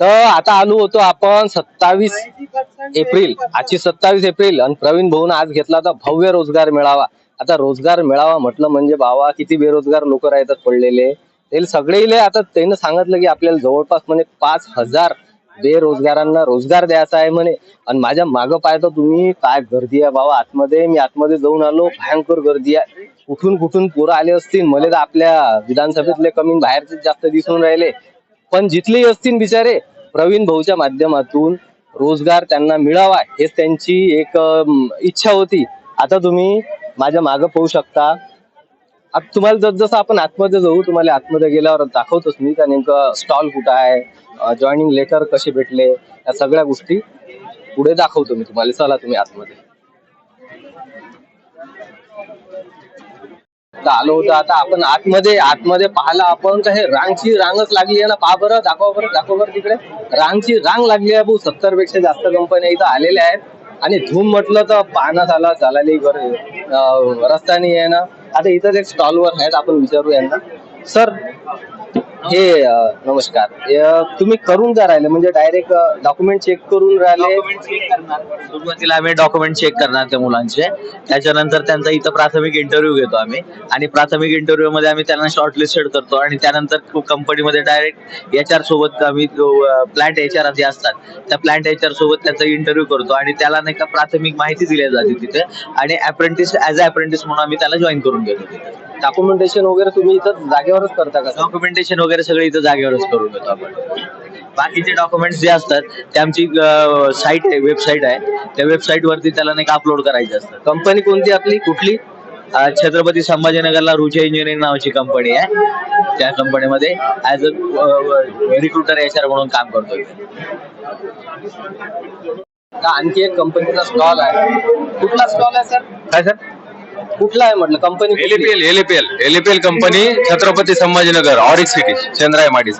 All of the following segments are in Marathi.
तर आता आलो होतो आपण सत्तावीस एप्रिल आजची सत्तावीस एप्रिल. आणि प्रवीण भाऊन आज घेतला होता भव्य रोजगार मेळावा. आता रोजगार मेळावा म्हटलं म्हणजे बाबा किती बेरोजगार लोक राहतात पडलेले. ते सगळे आता त्यानं सांगितलं की आपल्याला जवळपास म्हणे पाच हजार बेरोजगारांना रोजगार द्यायचा आहे म्हणे. आणि माझ्या मागं पाहतो तुम्ही काय गर्दी आहे बाबा आतमध्ये मी आतमध्ये जाऊन आलो. भयंकर गर्दी आहे. कुठून कुठून पोरं आले असतील. मला तर आपल्या विधानसभेतले कमी बाहेरचे जास्त दिसून राहिले. पण जिथलेही असतील बिचारे प्रवीण भाऊच्या माध्यमातून रोजगार त्यांना मिळावा हेच त्यांची एक इच्छा होती. आता तुम्ही माझ्या मागं पाहू शकता. आता तुम्हाला जस जसं आपण आतमध्ये जाऊ तुम्हाला आतमध्ये गेल्यावर दाखवतोच मी का नेमकं स्टॉल कुठं आहे जॉईनिंग लेटर कसे भेटले या सगळ्या गोष्टी पुढे दाखवतो मी तुम्हाला. चला तुम्ही आतमध्ये. आलो होतो आता आपण आतमध्ये आतमध्ये पाहिला आपण का हे रांगची रांगच लागली आहे ना पहा बरं दाखवा बरं दाखवा बरं तिकडे. रांगची रांग लागली आहे भाऊ सत्तरपेक्षा जास्त कंपन्या इथं आलेल्या आहेत. आणि धूम म्हटलं तर पाहण्यात आला चालायला घर रस्ता नाही आहे ना. आता इथं एक स्टॉलवर आहेत आपण विचारू यांना. सर हे अं, नमस्कार. हे, अं, तुम्ही करून का राहिले म्हणजे डायरेक्ट डॉक्युमेंट चेक करून राहिले. डॉक्युमेंट चेक करणार. सुरुवातीला आम्ही डॉक्युमेंट चेक करणार त्या मुलांचे. त्याच्यानंतर त्यांचा इथं प्राथमिक इंटरव्ह्यू घेतो आम्ही. आणि प्राथमिक इंटरव्ह्यू मध्ये आम्ही त्यांना शॉर्टलिस्टेड करतो. आणि त्यानंतर कंपनीमध्ये डायरेक्ट एच आर सोबत आम्ही प्लांट एच आर जे असतात त्या प्लांट एच आर सोबत त्याचा इंटरव्ह्यू करतो. आणि त्याला नाही का प्राथमिक माहिती दिली जाते तिथे. आणि अप्रेंटिस ऍज अ अप्रेंटिस म्हणून आम्ही त्याला जॉईन करून घेतो डॉक्युमेंटेशन वगैरे तुम्ही इथं जागेवरच करता का? डॉक्युमेंटेशन वगैरे सगळे इथं जागेवरच करून घेतो आपण. बाकीचे डॉक्युमेंट्स जे असतात ते आमची साईट आहे वेबसाईट आहे. त्या वेबसाईट वरती त्याला नाही का अपलोड करायचे असतात. कंपनी कोणती आपली? कुठली? छत्रपती संभाजीनगरला रुचे इंजिनिअरिंग नावाची कंपनी आहे. त्या कंपनीमध्ये as a recruiter H R म्हणून काम करतोय. आणखी एक कंपनीचा स्टॉल आहे? कुठला स्टॉल आहे सर काय सर कुठला आहे म्हटलं? Company LPL LPL LPL company Chhatrapati Sambhajinagar Auric city Chandrai माडीच.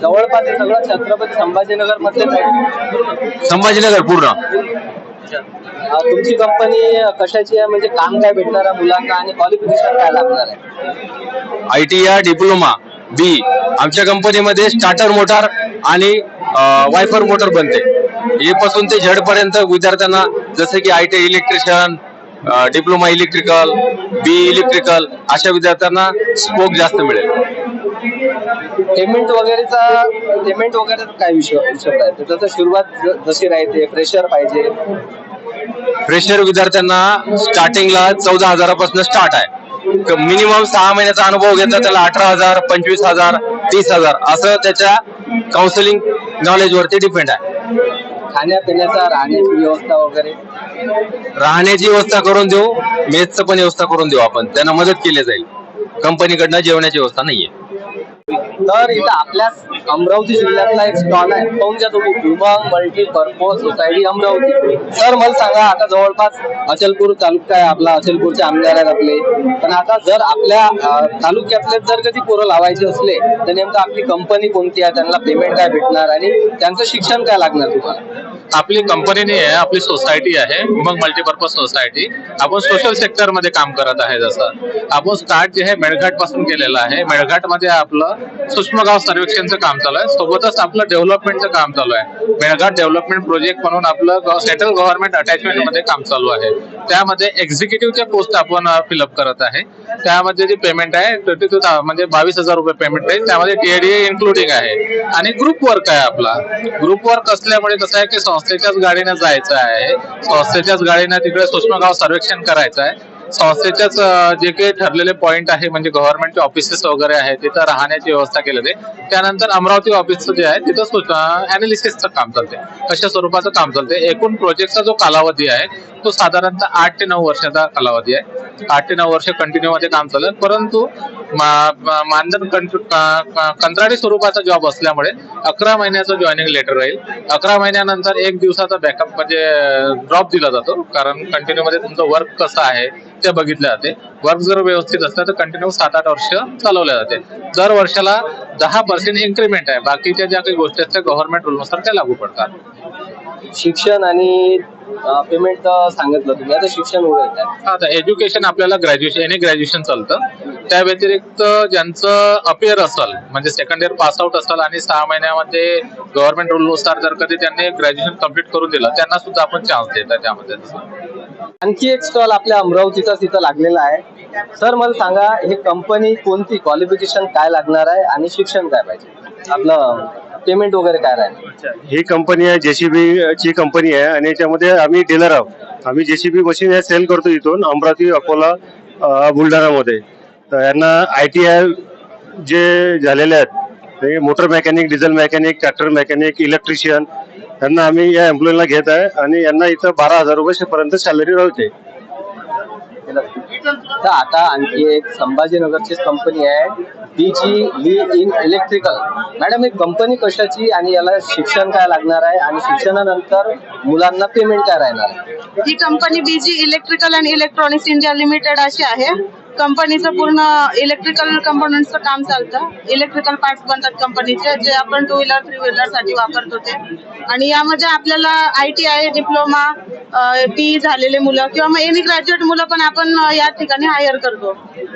जवळपास हे सगळं छत्रपती संभाजीनगर मधलेच आहे. संभाजीनगर पूर्ण. अं, तुमची कंपनी कशाची आहे? म्हणजे काम काय भेटणार आहे? मुलांना आणि क्वालिफिकेशन काय लागणार आहे? आय टी या डिप्लोमा बी आमच्या कंपनीमध्ये स्टार्टर मोटार आणि वायफर मोटर बनते. ए पासून ते झेड पर्यंत विद्यार्थ्यांना जसं की I T electrician diploma electrical B electrical अशा विद्यार्थ्यांना स्कोप जास्त मिळेल. पेमेंट वगैरेचा पेमेंट वगैरे काय विषय आहे त्याचं सुरुवात जशी राहते प्रेशर पाहिजे. फ्रेशर विद्यार्थ्यांना स्टार्टिंगला चौदा हजारापासून स्टार्ट आहे. मिनिमम सहा महिन्याचा अनुभव घेतला त्याला अठरा हजार पंचवीस हजार तीस हजार असं त्याच्या काउन्सिलिंग नॉलेज वरती डिपेंड आहे. खाण्यापिण्याचा राहण्याची व्यवस्था वगैरे? राहण्याची व्यवस्था करून देऊ मेसचं पण व्यवस्था करून देऊ आपण. त्यांना मदत केली जाईल. कंपनीकडनं जेवणाची व्यवस्था नाहीये. तर इथं आपल्या अमरावती जिल्ह्यातला एक स्टॉल आहे. पाहून घ्या तुम्ही Umang multipurpose society Amravati. Sir मला सांगा आता जवळपास अचलपूर तालुका आहे आपला अचलपूरचे आमदार आहेत आपले. पण आता जर आपल्या तालुक्यातले जर कधी पोरं लावायचे असले तर नेमकं आपली कंपनी कोणती आहे? त्यांना पेमेंट काय भेटणार? आणि त्यांचं शिक्षण काय लागणार तुम्हाला? आपली कंपनी नाही आहे आपली सोसायटी आहे मग मल्टीपर्पज सोसायटी आपण सोशल सेक्टरमध्ये काम करत आहे जसं. आपण स्टार्ट जे आहे मेळघाटपासून केलेलं आहे. मेळघाटमध्ये आपलं सूक्ष्मगाव सर्वेक्षणचं काम चालू आहे. सोबतच आपलं डेव्हलपमेंटचं काम चालू आहे. मेळघाट डेव्हलपमेंट प्रोजेक्ट म्हणून आपलं सेंट्रल गव्हर्नमेंट अटॅचमेंटमध्ये काम चालू आहे. त्यामध्ये एक्झिक्युटिव्हच्या पोस्ट आपण फिलअप करत आहे. त्यामध्ये जे पेमेंट आहे ट्वेंटी टू म्हणजे बावीस हजार रुपये पेमेंट आहे. त्यामध्ये टीएडीए इन्क्लुडिंग आहे. आणि ग्रुप वर्क आहे आपला. ग्रुप वर्क असल्यामुळे कसं आहे की संस्थेच्याच गाडीनं जायचं आहे. संस्थेच्याच गाडीनं तिकडे सूक्ष्मगाव सर्वेक्षण करायचं आहे. संस्थेच्याच जे काही ठरलेले पॉईंट आहे म्हणजे गव्हर्नमेंटचे ऑफिसेस वगैरे आहे तिथं राहण्याची व्यवस्था केलेली आहे त्यानंतर अमरावती ऑफिसचं जे आहे तिथं अनालिसिसचं काम चालते कशा स्वरूपाचं काम चालते एकूण प्रोजेक्टचा जो कालावधी आहे तो साधारणतः आठ ते नऊ वर्षाचा कालावधी आहे. आठ ते नऊ वर्ष कंटिन्यू मध्ये काम चालेल. परंतु मानधन कंत्राटी स्वरूपाचा जॉब असल्यामुळे अकरा महिन्याचं जॉईनिंग लेटर राहील. अकरा महिन्यानंतर एक दिवसाचा बॅकअप म्हणजे ड्रॉप दिला जातो. कारण कंटिन्यू मध्ये तुमचं वर्क कसं आहे ते बघितले जाते. वर्क जर व्यवस्थित असलं तर कंटिन्यू सात आठ वर्ष चालवले जाते. दर वर्षाला दहा पर्सेंट इन्क्रीमेंट आहे. बाकीच्या ज्या काही गोष्टी असतात गव्हर्नमेंट रूलनुसार त्या लागू पडतात. शिक्षण आणि पेमेंट सांगितलं तुम्ही. आता शिक्षण वगैरे आता एज्युकेशन आपल्याला ग्रॅज्युएशन एनी ग्रॅज्युएशन चालतं. त्या व्यतिरिक्त ज्यांचं अपियर असेल म्हणजे सेकंड इयर पास आउट असेल आणि सहा महिन्यामध्ये गव्हर्नमेंट रूल नुसार जर कधी त्यांनी ग्रॅज्युएशन कंप्लीट करून दिलं त्यांना सुद्धा आपण चान्स देतात त्यामध्ये. आणखी एक स्टॉल आपल्या अमरावतीचाच इथं लागलेला आहे. सर मला सांगा हे कंपनी कोणती क्वालिफिकेशन काय लागणार आहे आणि शिक्षण काय पाहिजे? आपलं पेमेंट वगैरे काय राहील? ही कंपनी आहे जेसीबी ची कंपनी आहे आणि याच्यामध्ये आम्ही डीलर आहोत. आम्ही जेसीबी मशीन हे सेल करतो इथून अमरावती अकोला बुलढाणामध्ये तर यांना आय टी आय जे झालेले आहेत ते motor mechanic diesel mechanic tractor mechanic electrician यांना आम्ही या एम्प्लॉईला घेत आहे आणि यांना इथं बारा हजार रुपये पर्यंत सॅलरी राहते. तर आता आणखी एक संभाजीनगरचीच कंपनी आहे busy Lee in electrical madam ही कंपनी कशाची आणि याला शिक्षण काय लागणार आहे आणि शिक्षणानंतर मुलांना पेमेंट काय राहणार आहे? ही company BG Electrical and Electronics India Limited अशी आहे. कंपनीचं पूर्ण इलेक्ट्रिकल कंपोनंटचं काम चालतं. इलेक्ट्रिकल पार्ट्स बनतात कंपनीचे जे आपण टू व्हीलर थ्री व्हीलरसाठी वापरतो ते. आणि यामध्ये आपल्याला आय टी आय डिप्लोमा पी झालेले मुलं किंवा मग एनी ग्रॅज्युएट मुलं पण आपण या ठिकाणी हायर करतो.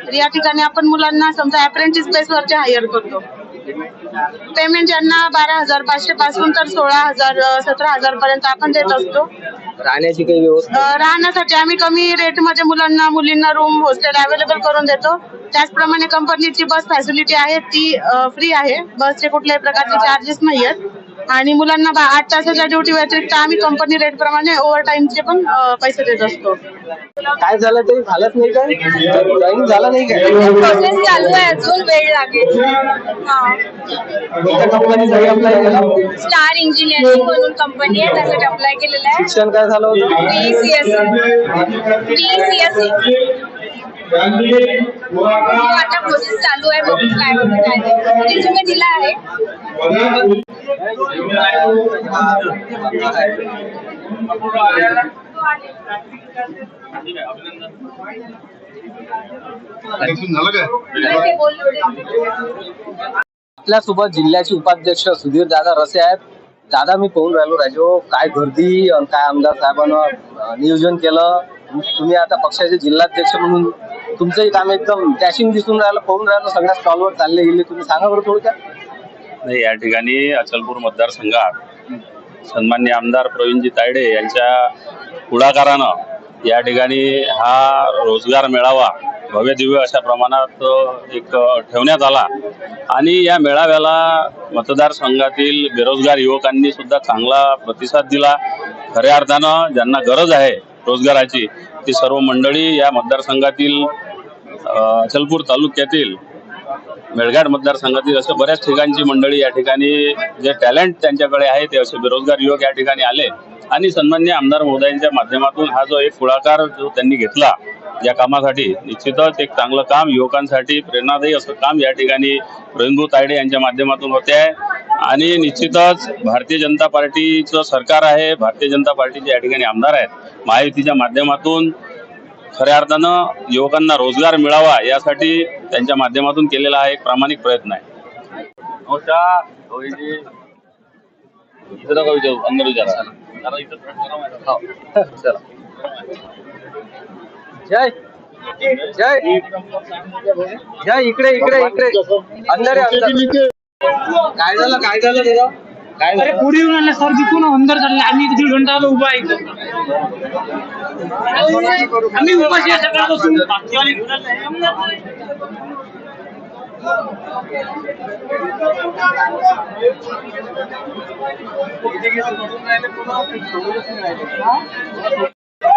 तर या ठिकाणी आपण मुलांना समजा अप्रेंटिस बेसवरती हायर करतो. पेमेंट ज्यांना बारा हजार पाचशे पासून तर सोळा हजार सतरा हजार पर्यंत आपण देत असतो. राहण्याची काही व्यवस्था? अ, राहण्यासाठी आम्ही कमी रेटमध्ये मुलांना मुलींना रूम हॉस्टेल अवेलेबल करून देतो. त्याचप्रमाणे कंपनीची बस फॅसिलिटी आहे ती फ्री आहे. बसचे कुठल्याही प्रकारचे चार्जेस नाही आहेत आणि मुलांना बा- आठ तासाच्या ड्युटी व्यतिरिक्त आम्ही कंपनी रेट प्रमाणे ओव्हर टाइमचे पण अ, पैसे देत असतो. काय झालं तरी झालंच नाही काय? जॉईन झालं नाही काय? प्रोसेस चालू आहे अजून वेळ लागेल. अप्लाय केलं? स्टार इंजिनिअरिंग म्हणून कंपनी आहे त्यासाठी अप्लाय केलेलं आहे. शिक्षण काय झालं होतं? आता प्रोसेस चालू आहे बघू काय होतं रिझ्युमे दिला आहे आपल्यासोबत जिल्ह्याचे उपाध्यक्ष सुधीर दादा रसे आहेत. दादा मी पाहून राहिलो राजो काय गर्दी काय आमदार साहेबांना नियोजन केलं? तुम्ही आता पक्षाचे जिल्हाध्यक्ष म्हणून तुमचंही काम एकदम डॅशिंग दिसून राहिलं पाहून राहिलं सगळ्या स्टॉलवर चालले गेले. तुम्ही सांगा बरं थोडक्यात. नाही या ठिकाणी अचलपूर मतदारसंघात सन्मान्य आमदार प्रवीणजी तायडे यांच्या पुढाकारानं या ठिकाणी हा रोजगार मेळावा भव्य दिव्य अशा प्रमाणात एक ठेवण्यात आला. आणि या मेळाव्याला मतदारसंघातील बेरोजगार युवकांनी सुद्धा चांगला प्रतिसाद दिला. खऱ्या अर्थानं ज्यांना गरज आहे रोजगाराची ती सर्व मंडळी या मतदारसंघातील अचलपूर तालुक्यातील मेळघाट मतदारसंघातील अशा बऱ्याच ठिकाणची मंडळी या ठिकाणी जे टॅलेंट त्यांच्याकडे आहे ते असे बेरोजगार युवक या ठिकाणी आले. आणि सन्मान्य आमदार महोदयांच्या माध्यमातून हा जो एक पुढाकार जो त्यांनी घेतला या कामासाठी निश्चितच एक चांगलं काम युवकांसाठी प्रेरणादायी असं काम या ठिकाणी प्रवीणभाऊ तायडे यांच्या माध्यमातून होते आहे. आणि निश्चितच भारतीय जनता पार्टीचं सरकार आहे. भारतीय जनता पार्टीचे या ठिकाणी आमदार आहेत. महायुतीच्या माध्यमातून खऱ्या अर्थानं युवकांना रोजगार मिळावा यासाठी त्यांच्या माध्यमातून केलेला हा एक प्रामाणिक प्रयत्न आहे. जय. जय. जय. इकडे इकडे इकडे. अंदर अंदर. काय झालं काय झालं त्याचं काय अरे झालं? पुढे येऊन आला सर तिथून अंदर चालला आम्ही इथे दीड घंटा आलो उभा आहे इथं. आम्ही उपाशी आहे सकाळपासून बाकीवाले घरात आहे.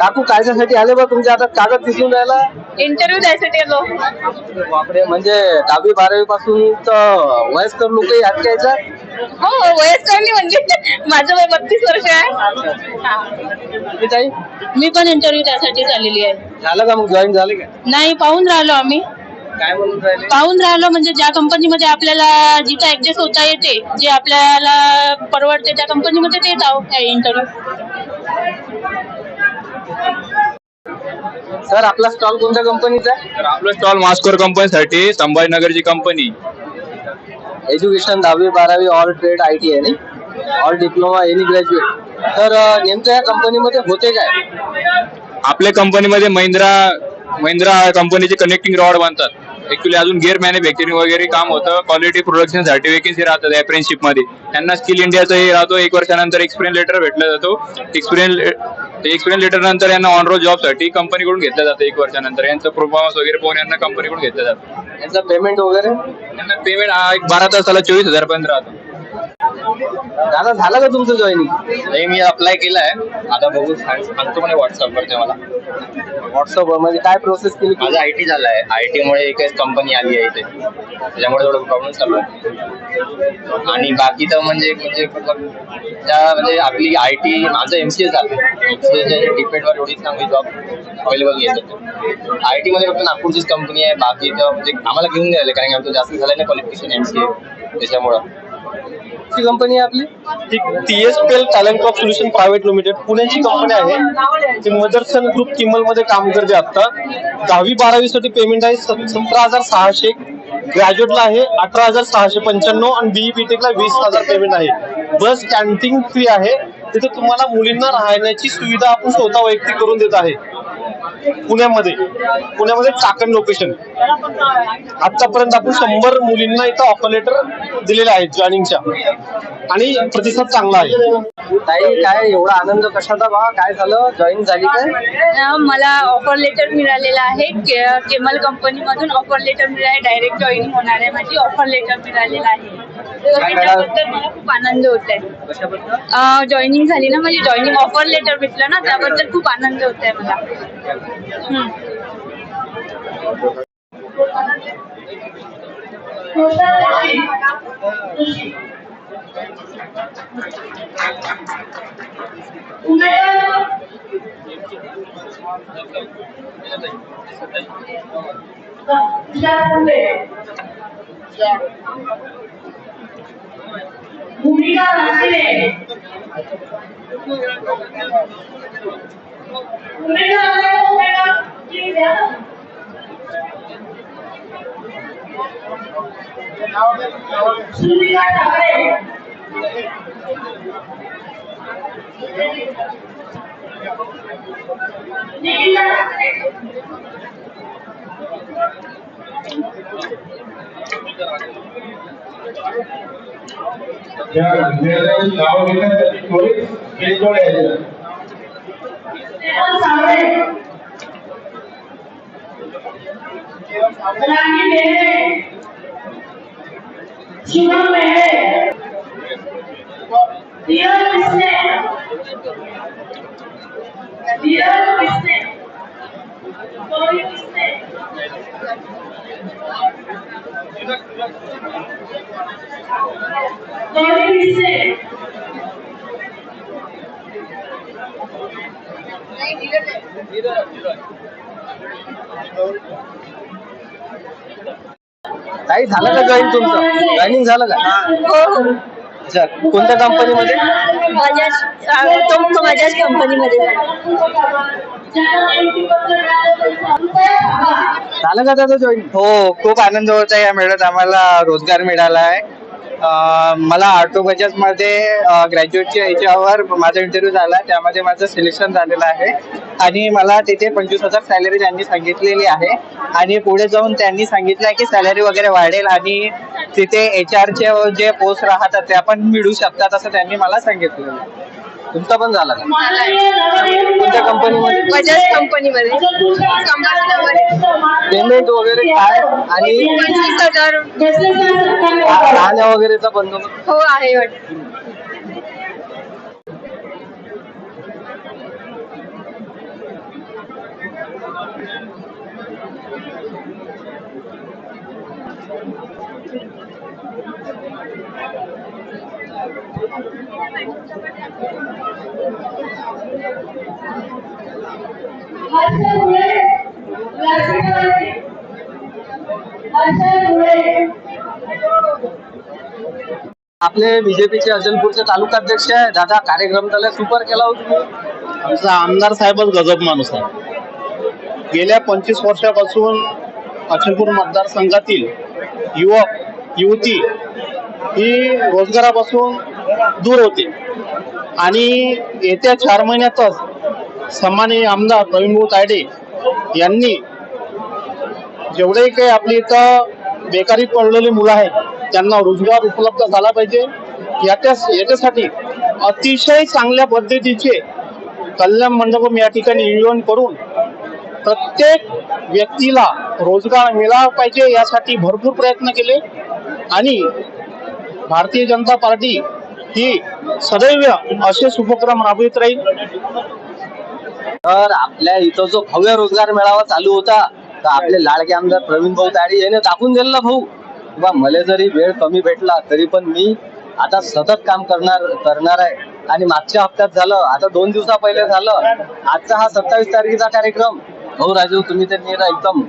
काकू कायच्यासाठी आले बा तुमच्या हातात कागद दिसून राहिला. इंटरव्ह्यू द्यायसाठी आलो. बापरे म्हणजे दहावी बारावी पासून तर वयस्कर लोक यात घ्यायचा हो वयस्कर म्हणजे माझं वय बत्तीस वर्ष आहे. किती ताई? मी पण इंटरव्ह्यू त्यासाठी आलेली आहे. झालं का मग? जॉईन झाले का? नाही पाहून राहिलो आम्ही. काय म्हणून राहिले? पाहून राहिलो म्हणजे ज्या कंपनीमध्ये आपल्याला जिथं ऍडजस्ट होता येते जे आपल्याला परवडते त्या कंपनीमध्ये देत आहोत इंटरव्ह्यू सर आपला स्टॉल कोणत्या कंपनीचा आहे? तर आपलं स्टॉल मास्कोर कंपनीसाठी संभाजीनगरची कंपनी एज्युकेशन दहावी बारावी ऑल ट्रेड आय टी आहे ऑल डिप्लोमा एनी ग्रॅज्युएट तर अं, नेमकं या कंपनीमध्ये होते काय? आपल्या कंपनीमध्ये महिंद्रा महिंद्रा कंपनीचे कनेक्टिंग रॉड बांधतात. ऍक्च्युली अजून गिअर मॅन्युफॅक्चरिंग वगैरे काम होतं. क्वालिटी प्रोडक्शनसाठी वेकेन्सी राहतात अप्रेंटशिपमध्ये. त्यांना स्किल इंडियाचाही राहतो. एक वर्षानंतर एक्सपिरियन्स लेटर भेटला जातो. एक्सपिरियन्स एक्सपिरियन्स लेटर नंतर यांना ऑन रोड जॉबसाठी कंपनीकडून घेतलं जातं एक वर्षानंतर. यांचं परफॉर्मन्स वगैरे पाहून यांना कंपनीकडून घेतलं जातं. यांचं पेमेंट वगैरे? त्यांना पेमेंट एक बारा तासाला चोवीस हजार पर्यंत राहतो. दादा झालं का तुमचं जॉईनिंग नाही मी अप्लाय केलाय. आता बघू सांग- सांगतो मला व्हॉट्सअपवर ते मला. व्हॉट्सअपवर म्हणजे काय प्रोसेस केली माझं आय टी झालंय. आय टी मुळे एकच कंपनी आली आहे इथे. त्याच्यामुळे थोडं प्रॉब्लेम चालू आहे. आणि बाकी तर म्हणजे म्हणजे त्या म्हणजे आपली आय टी माझं एमसीए झालं. एमसीए डिपेंडवर एवढी चांगली जॉब अवेलेबल येत होते आय टी मध्ये फक्त नागपूरचीच कंपनी आहे. बाकी तर म्हणजे आम्हाला घेऊन द्यायला कारण की आमचं जास्त झालंय ना क्वालिफिकेशन एमसीए त्याच्यामुळं. कंपनी आहे आपली? TSPL talent of solution private limited पुण्याची कंपनी आहे. ती मदरसन ग्रुप किमलमध्ये काम करते आता. दहावी बारावी साठी पेमेंट आहे. सत- सतरा हजार सहाशे ग्रॅज्युएटला आहे. अठरा हजार सहाशे पंच्याण्णव आणि बीई बीटेकला वीस हजार पेमेंट आहे. बस कॅन्टीन फ्री आहे. तिथे तुम्हाला मुलींना राहण्याची सुविधा आपण स्वतः वैयक्तिक करून देत आहे. पुण्यामध्ये. पुण्यामध्ये चाकण लोकेशन आतापर्यंत आपण शंभर मुलींना इथं ऑफर लेटर दिलेले आहेत जॉईनिंगच्या आणि प्रतिसाद चांगला आहे. ताई काय एवढा आनंद कशाचा बा? काय झालं? जॉईन झाली काय? मला ऑफर लेटर मिळालेलं आहे. के- केमल कंपनी मधून ऑफर लेटर मिळाले. डायरेक्ट जॉईनिंग होणार आहे. माझी ऑफर लेटर मिळालेलं आहे. तर त्याच्याबद्दल मला खूप आनंद होत आहे जॉईनिंग झाली ना माझी जॉईनिंग ऑफर लेटर भेटलं ना त्याबद्दल खूप आनंद होत आहे मला. हम्म. भूमिका वाचले भूमिका भूमिका Thackeray now we can do it based on agenda. Shivam में ताई झालं का जॉईन तुमचं? जॉईनिंग झालं का? अच्छा कोणत्या कंपनीमध्ये तो कंपनीमध्ये झालं का त्याचं जॉईन हो खूप आनंद होत आहे. या मेळ्यात आम्हाला रोजगार मिळाला आहे. अं, मला ऑटो बजाजमध्ये ग्रॅज्युएटच्या याच्यावर माझा इंटरव्ह्यू झाला. त्यामध्ये माझं सिलेक्शन झालेलं आहे. आणि मला तिथे पंचवीस हजार सॅलरी त्यांनी सांगितलेली आहे. आणि पुढे जाऊन त्यांनी सांगितलं आहे की सॅलरी वगैरे वाढेल आणि तिथे एच चे जे पोस्ट राहतात त्या पण मिळू शकतात असं त्यांनी मला सांगितलं तुमचा पण झाला का? कोणत्या कंपनीमध्ये बजाज कंपनीमध्ये. पेमेंट वगैरे काय? आणि पंचवीस हजार. वगैरेचा बंदोबस्त? हो आहे वाटतं. आपले बीजेपीचे अचलपूरचे तालुकाध्यक्ष आहे. दादा कार्यक्रम त्याला सुपर केला होता तुम्ही. आमचा आमदार साहेबच गजब माणूस आहे. गेल्या पंचवीस वर्षापासून अचलपूर मतदारसंघातील युवक युवती ही रोजगारापासून दूर होते. आणि येत्या चार महिन्यातच सन्माननीय आमदार प्रवीणभाऊ तायडे यांनी जेवढेही काही आपली इथं बेकारी पडलेली मुलं आहेत त्यांना रोजगार उपलब्ध झाला पाहिजे. याच्या याच्यासाठी अतिशय चांगल्या पद्धतीचे कल्याण मंडपम या ठिकाणी नियोजन करून प्रत्येक व्यक्तीला रोजगार मिळाला पाहिजे यासाठी भरपूर प्रयत्न केले. आणि भारतीय जनता पार्टी ही सदैव असेच उपक्रम राबवित राहील. तर आपल्या इथं जो भव्य रोजगार मेळावा चालू होता तर आपले लाडके आमदार प्रवीण भाऊ ताडी याने दाखवून दिलेला ना भाऊ. किंवा मला जरी वेळ कमी भेटला तरी पण मी आता सतत काम करणार करणार आहे. आणि मागच्या हप्त्यात झालं आता दोन दिवसा पहिले झालं. आजचा हा सत्तावीस तारखेचा कार्यक्रम. भाऊ राजू तुम्ही तर एकदम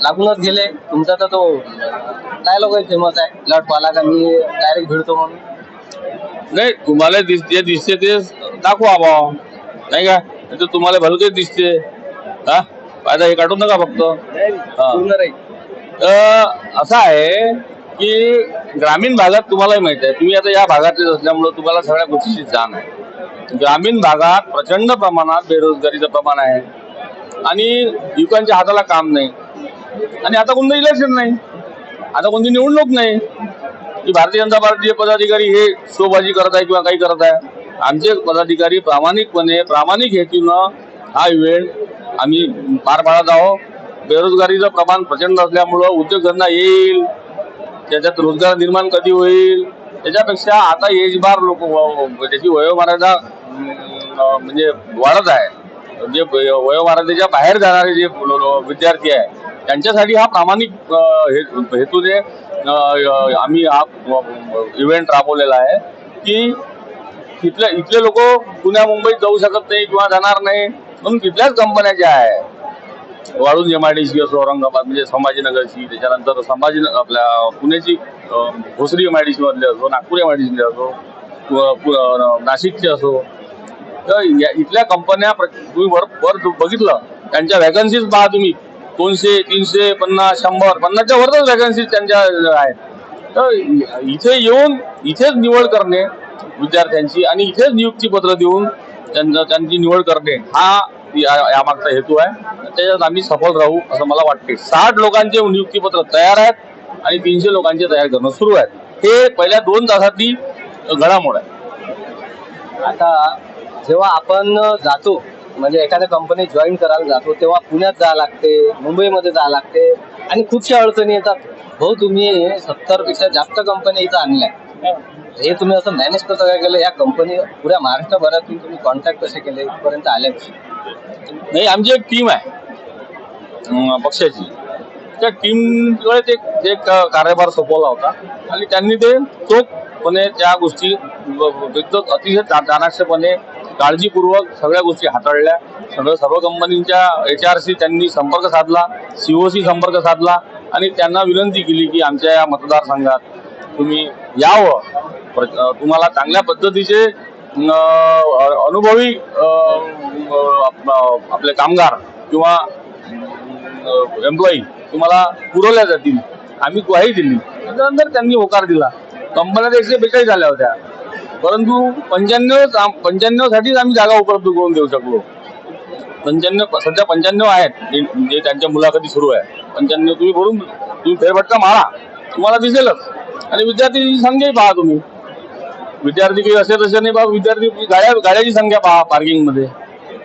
लागूनच गेले. तुमचा तर तो डायलॉग फेमस आहे? लट पाला का मी डायरेक्ट भिडतो म्हणून. नाही तुम्हाला दिस- जे दिसते ते दाखवा भाव नाही का? नाही तर तुम्हाला भलतेच दिसते. हा? फायदा हे काढून नका फक्त. हा. पूर्ण राहील. तर असं आहे की ग्रामीण भागात तुम्हालाही माहीत आहे. तुम्ही आता या भागातलेच असल्यामुळं तुम्हाला सगळ्या गोष्टीची जाण आहे. ग्रामीण भागात प्रचंड प्रमाणात बेरोजगारीचं प्रमाण आहे. आणि युवकांच्या हाताला काम नाही. आणि आता कोणतं इलेक्शन नाही. आता कोणती निवडणूक नाही. की भारतीय जनता पार्टीचे पदाधिकारी हे शोबाजी करत आहे किंवा काही करत आहे आमचे पदाधिकारी प्रामाणिकपणे प्रामाणिक हेतूनं हा इव्हेंट आम्ही पार पाडत आहोत. बेरोजगारीचं प्रमाण प्रचंड असल्यामुळं उद्योगधंदा येईल. त्याच्यात रोजगार निर्माण कधी होईल? त्याच्यापेक्षा आता एजबार लोक त्याची वयोमर्यादा म्हणजे वाढत आहे. जे वयो- वयोमर्यादेच्या बाहेर जाणारे जे विद्यार्थी आहे त्यांच्यासाठी हा प्रामाणिक हेतूने आम्ही हा इव्हेंट राबवलेला आहे की तिथले इथले लोक पुण्या मुंबईत जाऊ शकत नाही किंवा जाणार नाही. म्हणून तिथल्याच कंपन्या ज्या आहे वाळून एमआयडीसी असो औरंगाबाद म्हणजे संभाजीनगरची त्याच्यानंतर संभाजी आपल्या पुण्याची अं, भोसरी एमआयडीसी मधले असो नागपूर एमआयडीसी असो पु- पु- अं, नाशिकची असो. तर या इथल्या कंपन्या प्र- तुम्ही वर वर बघितलं त्यांच्या व्हॅकन्सीज पहा तुम्ही. दोनशे तीनशे पन्नास शंभर पन्नासच्या वरच वॅकन्सीज त्यांच्या आहेत. तर इथे येऊन इथेच निवड करणे विद्यार्थ्यांची आणि इथेच नियुक्ती पत्र देऊन त्यांना त्यांची निवड करणे हा या यामागचा हेतू आहे. त्याच्यात आम्ही सफल राहू असं मला वाटते. साठ लोकांचे नियुक्तीपत्र तयार आहेत आणि तीनशे लोकांचे तयार करणं सुरू आहे हे पहिल्या दोन तासातली घडामोड आहे. आता जेव्हा आपण जातो म्हणजे एखाद्या कंपनीत जॉईन करायला जातो तेव्हा पुण्यात जावं लागते मुंबईमध्ये जावं लागते आणि खूपशा अडचणी येतात. भाऊ तुम्ही सत्तरपेक्षा जास्त कंपन्या इथं आणल्या. हे तुम्ही असं मॅनेज कसं काय केलं? या कंपनी पुऱ्या महाराष्ट्रभरातून तुम्ही कॉन्टॅक्ट कसे केले? इथपर्यंत आले नाही आमची एक टीम आहे. अं, पक्षाची. त्या टीमकडे ते ते क- कार्यभार सोपवला होता. आणि त्यांनी ते चोखपणे त्या गोष्टी व- व- एकदम अतिशय चा- चाणाक्षपणे काळजीपूर्वक सगळ्या गोष्टी हाताळल्या. सगळं सर्व कंपनीच्या एच आरशी त्यांनी संपर्क साधला सीओसी संपर्क साधला आणि त्यांना विनंती केली की आमच्या या मतदारसंघात तुम्ही यावं. तुम्हाला चांगल्या पद्धतीचे अनुभवी आप- आपले कामगार किंवा एम्प्लॉई तुम्हाला पुरवल्या जातील. आम्ही ग्वाही दिली. त्यानंतर त्यांनी होकार दिला. कंपन्या एकशे बेचाळीस झाल्या होत्या. परंतु पंच्याण्णव पंच्याण्णव साठीच आम्ही जागा उपलब्ध करून देऊ शकलो. पंच्याण्णव सध्या पंच्याण्णव आहेत जे जे त्यांच्या मुलाखती सुरू आहे. पंच्याण्णव तुम्ही भरून तुम्ही फेरफटका मारा. तुम्हाला दिसेलच. आणि विद्यार्थी संख्याही पहा तुम्ही. विद्यार्थी काही असे तसे नाही पहा विद्यार्थी गाड्या गाड्याची संख्या पहा पार्किंगमध्ये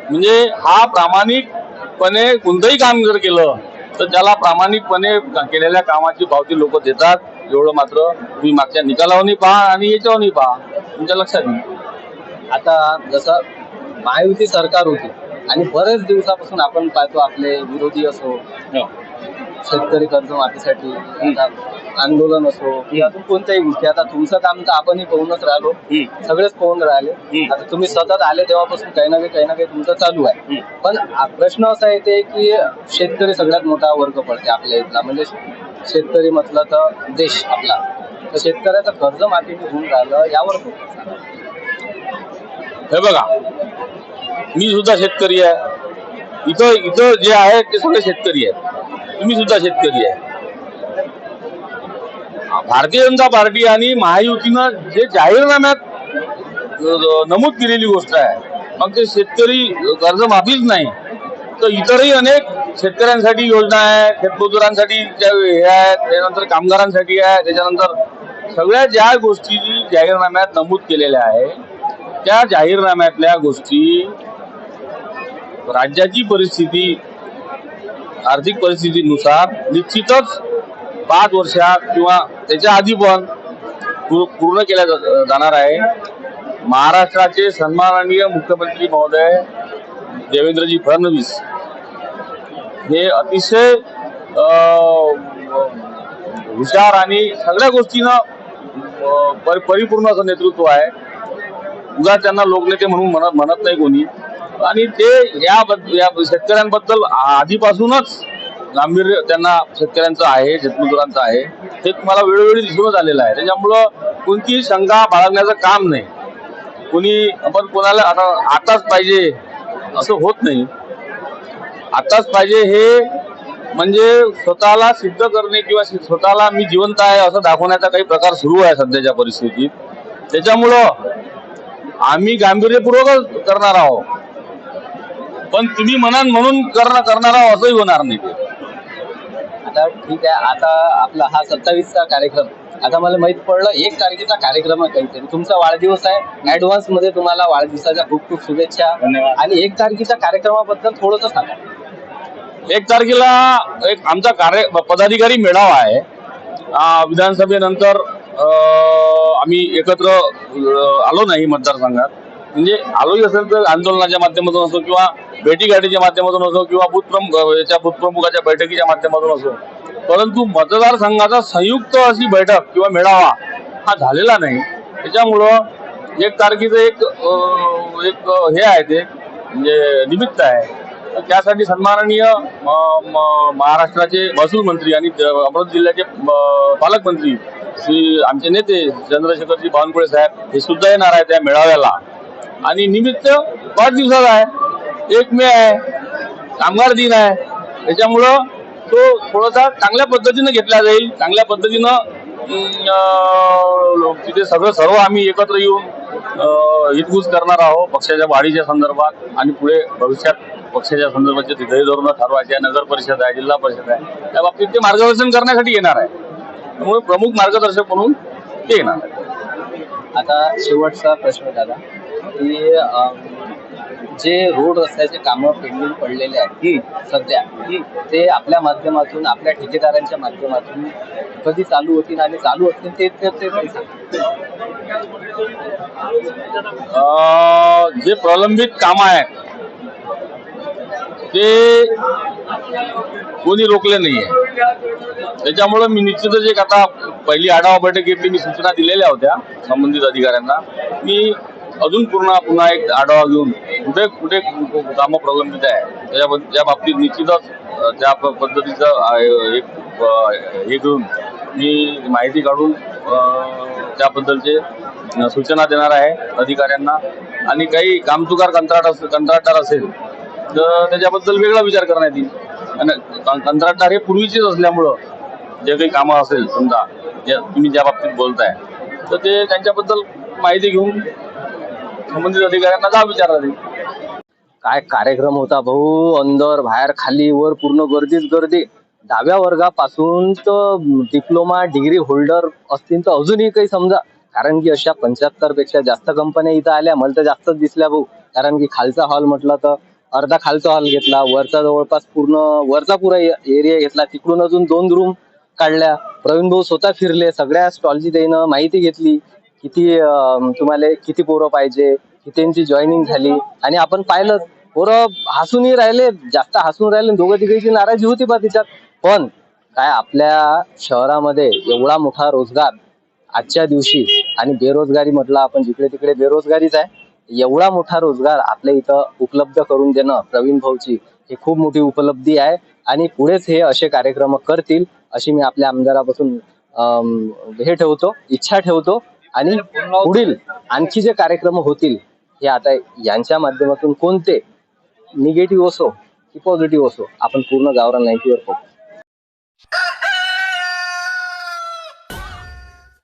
म्हणजे हा प्रामाणिकपणे कोणतंही काम जर केलं तर त्याला प्रामाणिकपणे केलेल्या कामाची पावती लोक देतात. एवढं मात्र तुम्ही मागच्या निकालावरही पहा आणि याच्यावरही पहा. तुमच्या लक्षात येईल आता जसं महायुती सरकार होती आणि बरेच दिवसापासून आपण पाहतो आपले विरोधी असो शेतकरी कर्जमाफीसाठी आंदोलन असो किंवा अजून कोणत्याही गोष्टी. आता तुमचं काम तर आपणही पाहूनच राहिलो. सगळेच पाहून राहिले. आता तुम्ही सतत आले तेव्हापासून काही ना काही काही ना काही तुमचं चालू आहे. पण प्रश्न असा येते की शेतकरी सगळ्यात मोठा वर्ग पडते आपल्या इथला. म्हणजे शेतकरी म्हटलं तर देश आपला. तर शेतकऱ्याचं कर्ज माफी होऊन राहिलं यावर हे बघा मी सुद्धा शेतकरी आहे. इथं इथं जे आहे ते सगळे शेतकरी आहे तुम्ही सुद्धा शेतकरी आहे. भारतीय जनता पार्टी आणि महायुतीनं जे जाहीरनाम्यात नमूद केलेली गोष्ट आहे. मग ते शेतकरी कर्जमाफीच नाही. इतरही अनेक शेतकऱ्यांसाठी योजना आहे शेतमजुरांसाठी ज्या हे आहेत त्यानंतर कामगारांसाठी आहे त्याच्यानंतर सगळ्या ज्या गोष्टी जाहीरनाम्यात नमूद केलेल्या आहे त्या जाहीरनाम्यातल्या गोष्टी राज्याची परिस्थिती आर्थिक परिस्थितीनुसार निश्चितच पाच वर्षात किंवा त्याच्या आधी पण पूर्ण केल्या जा- जाणार आहे. महाराष्ट्राचे सन्माननीय मुख्यमंत्री महोदय देवेंद्रजी फडणवीस हे अतिशय हुशार आणि सगळ्या गोष्टीनं परि- परिपूर्ण असं नेतृत्व आहे. उगा त्यांना लोकनेते म्हणून म्हणत म्हणत नाही कोणी. आणि ते या शेतकऱ्यांबद्दल आधीपासूनच गांभीर्य त्यांना शेतकऱ्यांचं आहे शेतमजुरांचं आहे. हे तुम्हाला वेळोवेळी दिसूनच आलेलं आहे. त्याच्यामुळं कोणतीही शंका बाळगण्याचं काम नाही. कोणी आपण कोणाला आता आताच पाहिजे असं होत नाही. आताच पाहिजे हे म्हणजे स्वतःला सिद्ध करणे किंवा स्वतःला मी जिवंत आहे असं दाखवण्याचा काही प्रकार सुरू आहे सध्याच्या परिस्थितीत. त्याच्यामुळं आम्ही गांभीर्यपूर्वकच करणार आहोत. पण तुम्ही म्हणाल म्हणून करणार करणार आहोत असंही होणार नाही. ते. आता ठीक आहे. आता आपला हा सत्तावीसचा कार्यक्रम. आता मला माहीत पडलं एक तारखेचा कार्यक्रम आहे काहीतरी. तुमचा वाढदिवस आहे. ऍडव्हान्समध्ये तुम्हाला वाढदिवसाच्या खूप खूप शुभेच्छा. धन्यवाद. आणि एक तारखेच्या कार्यक्रमाबद्दल थोडंसं सांगा. एक तारखेला एक आमचा कार्य पदाधिकारी मेळावा आहे. विधानसभेनंतर आम्ही एकत्र आलो नाही मतदारसंघात. म्हणजे आलोही असेल तर आंदोलनाच्या माध्यमातून असो किंवा भेटीगाठीच्या माध्यमातून असो किंवा बूथ याच्या बूथ बैठकीच्या माध्यमातून असो. परंतु मतदारसंघाचा संयुक्त अशी बैठक किंवा मेळावा हा झालेला नाही. त्याच्यामुळं एक तारखेचं एक एक हे आहे ते म्हणजे निमित्त आहे. त्यासाठी सन्माननीय म, म, महाराष्ट्राचे महसूल मंत्री आणि अमरावती जिल्ह्याचे पालकमंत्री श्री आमचे नेते चंद्रशेखरजी बावनकुळे साहेब हे सुद्धा येणार आहे त्या मेळाव्याला. आणि निमित्त पाच दिवसाचा आहे. एक मे आहे. कामगार दिन आहे. त्याच्यामुळं तो थोडासा चांगल्या पद्धतीनं घेतला जाईल. चांगल्या पद्धतीनं तिथे सगळं सर्व आम्ही एकत्र येऊन हितगुज करणार आहोत पक्षाच्या वाढीच्या संदर्भात आणि पुढे भविष्यात पक्षाच्या संदर्भात जे ध्येय धोरणं ठरवायचे आहे नगर परिषद आहे जिल्हा परिषद आहे त्या बाबतीत ते मार्गदर्शन करण्यासाठी येणार आहे. त्यामुळे प्रमुख मार्गदर्शक म्हणून ते येणार आहे. आता शेवटचा प्रश्न दादा की जे रोड रस्त्याचे कामं पेंडिंग पडलेले आहेत सध्या ते आपल्या माध्यमातून आपल्या ठेकेदारांच्या माध्यमातून कधी चालू होतील आणि चालू असतील ते ते जे प्रलंबित काम आहेत ते कोणी रोखले आहे त्याच्यामुळं मी निश्चितच एक आता पहिली आढावा बैठक घेतली मी सूचना दिलेल्या होत्या संबंधित अधिकाऱ्यांना. मी अजून पूर्ण पुन्हा एक आढावा घेऊन कुठे कुठे कामं प्रलंबित आहे त्याच्या त्या बाबतीत निश्चितच त्या प- पद्धतीचं एक हे घेऊन मी माहिती काढून त्याबद्दलचे सूचना देणार आहे अधिकाऱ्यांना. आणि काही कामचुकार कंत्राट कंत्राटदार असेल तर त्याच्याबद्दल वेगळा विचार करण्यात येईल. आणि कंत्राटदार हे पूर्वीचेच असल्यामुळं जे काही कामं असेल समजा जे तुम्ही ज्या बाबतीत बोलताय तर ते त्यांच्याबद्दल माहिती घेऊन संबंधित अधिकाऱ्यांना जा विचारणार येईल काय कार्यक्रम होता भाऊ? अंदर बाहेर खाली वर पूर्ण गर्दीच गर्दी. दहाव्या वर्गापासून तर डिप्लोमा डिग्री होल्डर असतील तर अजूनही काही समजा. कारण की अशा पंच्याहत्तरपेक्षा जास्त कंपन्या इथं आल्या मला तर जास्तच दिसल्या भाऊ. कारण की खालचा हॉल म्हटलं तर अर्धा खालचा हॉल घेतला वरचा जवळपास पूर्ण वरचा पुरा एरिया घेतला तिकडून अजून दोन रूम काढल्या. प्रवीण भाऊ स्वतः फिरले सगळ्या स्टॉलची त्यानं माहिती घेतली किती तुम्हाला किती पोरं पाहिजे कितींची जॉईनिंग झाली. आणि आपण पाहिलं पोरं हसूनही राहिले जास्त हसून राहिले दोघं तिघांची नाराजी होती बा तिच्यात. पण काय आपल्या शहरामध्ये एवढा मोठा रोजगार आजच्या दिवशी आणि बेरोजगारी म्हटलं आपण जिकडे तिकडे बेरोजगारीच आहे. एवढा मोठा रोजगार आपल्या इथं उपलब्ध करून देणं प्रवीण भाऊची ही खूप मोठी उपलब्धी आहे. आणि पुढेच हे असे कार्यक्रम करतील अशी मी आपल्या आमदारापासून हे ठेवतो इच्छा ठेवतो. आणि पुढील आणखी जे कार्यक्रम होतील हे आता यांच्या माध्यमातून कोणते निगेटिव्ह असो की पॉझिटिव्ह असो आपण पूर्ण गावरान पाहू.